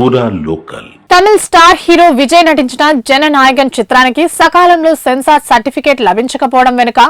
పూరా local Tamil star hero Vijay నటించిన జననాయకన్ చిత్రానికి సకాలంలో సెన్సార్ సర్టిఫికేట్ లభించకపోవడం వెనుక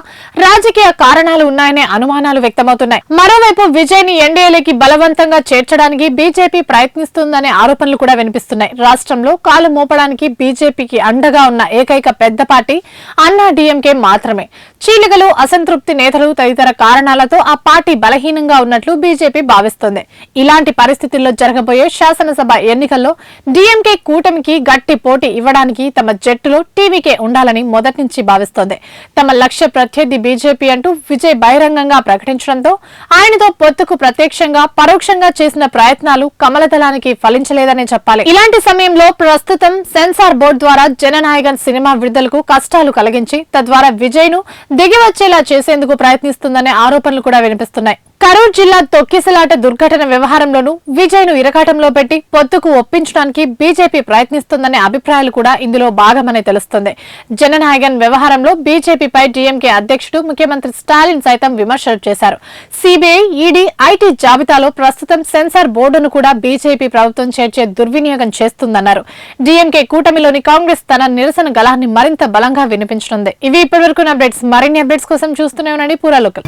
రాజకీయ కారణాలు ఉన్నాయనే అనుమానాలు వ్యక్తమవుతున్నాయి. మరోవైపు విజయ్ని ఎన్డీఏలోకి బలవంతంగా చేర్చడానికి బీజేపీ ప్రయత్నిస్తుందనే ఆరోపణలు కూడా వినిపిస్తున్నాయి. రాష్ట్రంలో కాలు మోపడానికి బీజేపీకి అండగా ఉన్న ఏకైక పెద్ద పార్టీ అన్నా డీఎంకే మాత్రమే. చీలికలు అసంతృప్తి నేతలు తదితర కారణాలతో ఆ పార్టీ బలహీనంగా ఉన్నట్లు బీజేపీ భావిస్తోంది. ఇలాంటి పరిస్థితుల్లో జరగబోయే శాసనసభ ఎన్నికల్లో డీఎంకే కూటమికి గట్టి పోటీ ఇవ్వడానికి తమ జట్టులో టీవీకే ఉండాలని మొదటి నుంచి భావిస్తోంది. తమ లక్ష్య ప్రత్యర్థి బీజేపీ అంటూ విజయ్ బహిరంగంగా ప్రకటించడంతో ఆయనతో పొత్తుకు ప్రత్యక్షంగా పరోక్షంగా చేసిన ప్రయత్నాలు కమలదళానికి ఫలించలేదనే చెప్పాలి. ఇలాంటి సమయంలో ప్రస్తుతం సెన్సార్ బోర్డు ద్వారా జననాయకన్ సినిమా విడుదలకు కష్టాలు కలిగించి తద్వారా విజయ్ను దిగివచ్చేలా చేసేందుకు ప్రయత్నిస్తుందనే ఆరోపణలు కూడా వినిపిస్తున్నాయి. కరూర్ జిల్లా తొక్కిసలాట దుర్ఘటన వ్యవహారంలోనూ విజయ్ను ఇరకాటంలో పెట్టి పొత్తుకు ఒప్పించడానికి బీజేపీ ప్రయత్నిస్తుందనే అభిప్రాయాలు కూడా ఇందులో భాగమని తెలుస్తుంది. జననాయగన్ వ్యవహారంలో బీజేపీపై డీఎంకే అధ్యక్షుడు ముఖ్యమంత్రి స్టాలిన్ సైతం విమర్శలు చేశారు. సిబిఐ ఈడీ ఐటీ జాబితాలో ప్రస్తుతం సెన్సార్ బోర్డును కూడా బీజేపీ ప్రభుత్వం చేర్చే దుర్వినియోగం చేస్తుందన్నారు. డీఎంకే కూటమిలోని కాంగ్రెస్ తన నిరసన గళాన్ని మరింత బలంగా వినిపించనుంది. ఇవి ఇప్పటివరకు అప్డేట్స్. మరిన్ని అప్డేట్స్ కోసం చూస్తూనే ఉండండి. పూరా లోకల్.